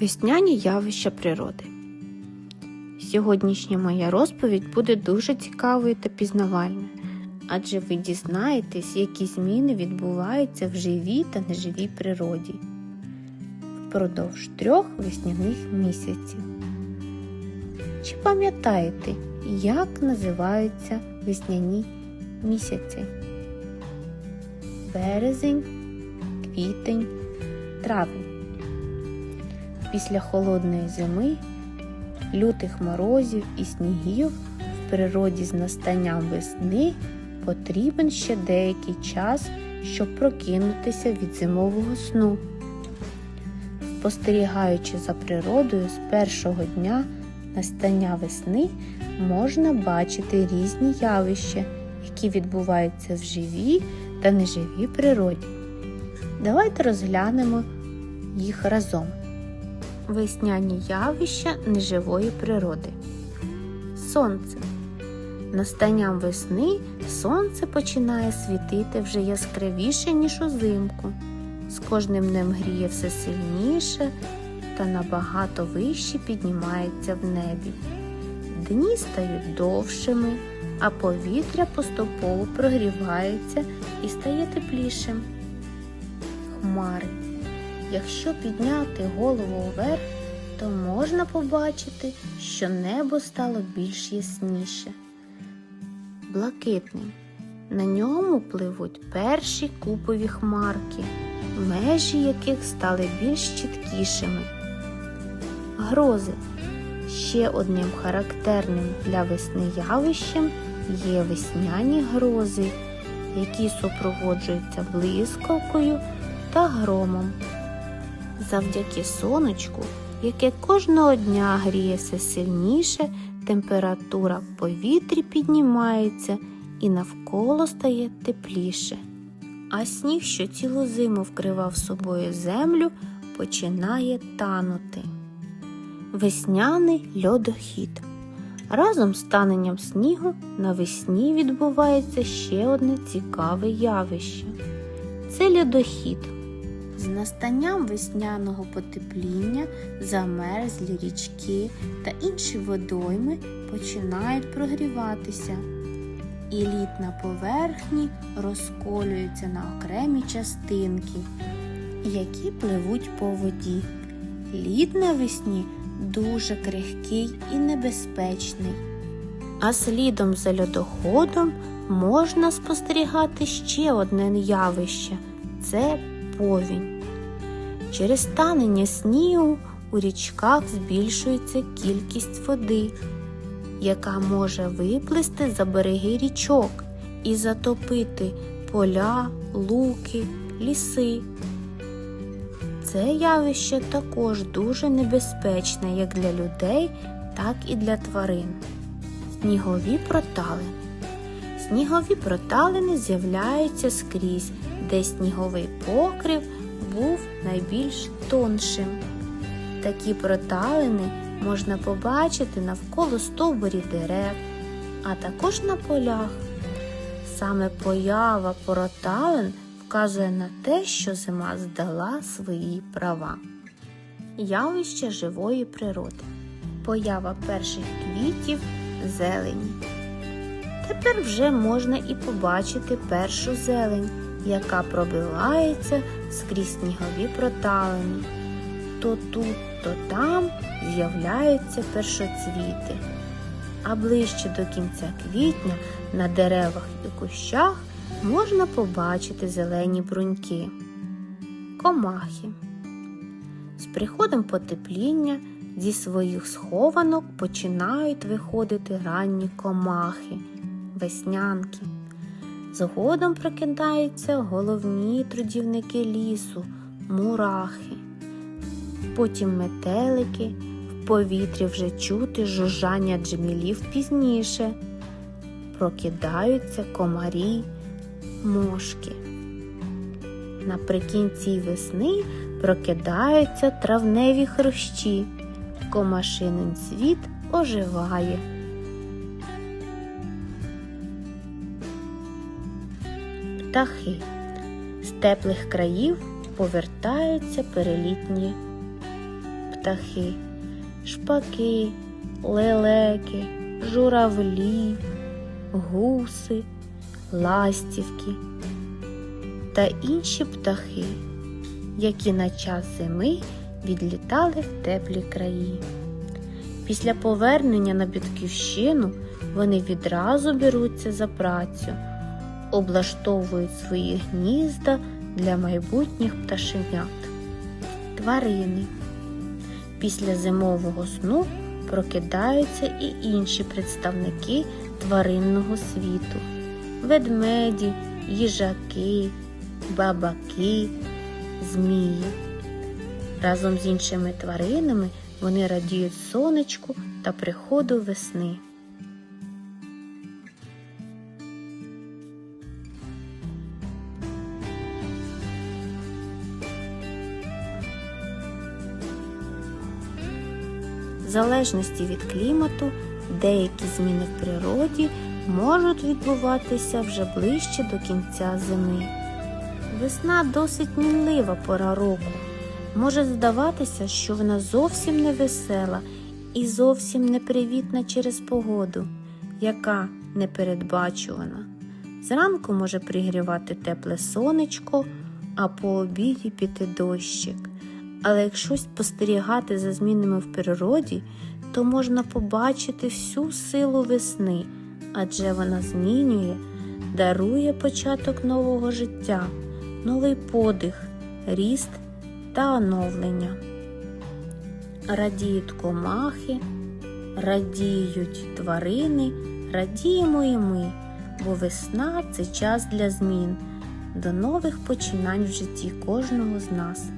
Весняні явища природи. Сьогоднішня моя розповідь буде дуже цікавою та пізнавальною, адже ви дізнаєтесь, які зміни відбуваються в живій та неживій природі впродовж трьох весняних місяців. Чи пам'ятаєте, як називаються весняні місяці? Березень, квітень, травень. Після холодної зими, лютих морозів і снігів в природі з настанням весни потрібен ще деякий час, щоб прокинутися від зимового сну. Спостерігаючи за природою з першого дня настання весни, можна бачити різні явища, які відбуваються в живій та неживій природі. Давайте розглянемо їх разом. Весняні явища неживої природи. Сонце. Настанням весни сонце починає світити вже яскравіше, ніж узимку. З кожним днем гріє все сильніше та набагато вище піднімається в небі. Дні стають довшими, а повітря поступово прогрівається і стає теплішим. Хмари. Якщо підняти голову вверх, то можна побачити, що небо стало більш ясніше. Блакитним. На ньому пливуть перші купові хмарки, межі яких стали більш чіткішими. Грози. Ще одним характерним для весни явищем є весняні грози, які супроводжуються блискавкою та громом. Завдяки сонечку, яке кожного дня гріє все сильніше, температура в повітрі піднімається і навколо стає тепліше. А сніг, що цілу зиму вкривав собою землю, починає танути. Весняний льодохід. Разом з таненням снігу навесні відбувається ще одне цікаве явище це льодохід. З настанням весняного потепління замерзлі річки та інші водойми починають прогріватися, і лід на поверхні розколюється на окремі частинки, які пливуть по воді. Лід навесні дуже крихкий і небезпечний. А слідом за льодоходом можна спостерігати ще одне явище це повінь. Через танення снігу у річках збільшується кількість води, яка може виплисти за береги річок і затопити поля, луки, ліси. Це явище також дуже небезпечне як для людей, так і для тварин. Снігові проталини. Снігові проталини з'являються скрізь, де сніговий покрив був найбільш тоншим. Такі проталини можна побачити навколо стовбурів дерев, а також на полях. Саме поява проталин вказує на те, що зима здала свої права. Явище живої природи. Поява перших квітів зелені. Тепер вже можна і побачити першу зелень, яка пробивається скрізь снігові проталини. То тут, то там з'являються першоцвіти. А ближче до кінця квітня на деревах і кущах можна побачити зелені бруньки. Комахи. З приходом потепління зі своїх схованок починають виходити ранні комахи, веснянки. Згодом прокидаються головні трудівники лісу, мурахи. Потім метелики, в повітрі вже чути жужжання джмілів пізніше. Прокидаються комарі, мошки. Наприкінці весни прокидаються травневі хрущі, комашинин світ оживає. Птахи з теплих країв повертаються перелітні птахи, шпаки, лелеки, журавлі, гуси, ластівки та інші птахи, які на час зими відлітали в теплі краї. Після повернення на батьківщину вони відразу беруться за працю, облаштовують свої гнізда для майбутніх пташенят. Тварини. Після зимового сну прокидаються і інші представники тваринного світу: ведмеді, їжаки, бабаки, змії. Разом з іншими тваринами вони радіють сонечку та приходу весни. В залежності від клімату деякі зміни в природі можуть відбуватися вже ближче до кінця зими. Весна досить мінлива пора року. Може здаватися, що вона зовсім не весела і зовсім непривітна через погоду, яка непередбачувана. Зранку може пригрівати тепле сонечко, а по обіді піти дощик. Але якщо спостерігати за змінами в природі, то можна побачити всю силу весни, адже вона змінює, дарує початок нового життя, новий подих, ріст та оновлення. Радіють комахи, радіють тварини, радіємо і ми, бо весна це час для змін, до нових починань в житті кожного з нас.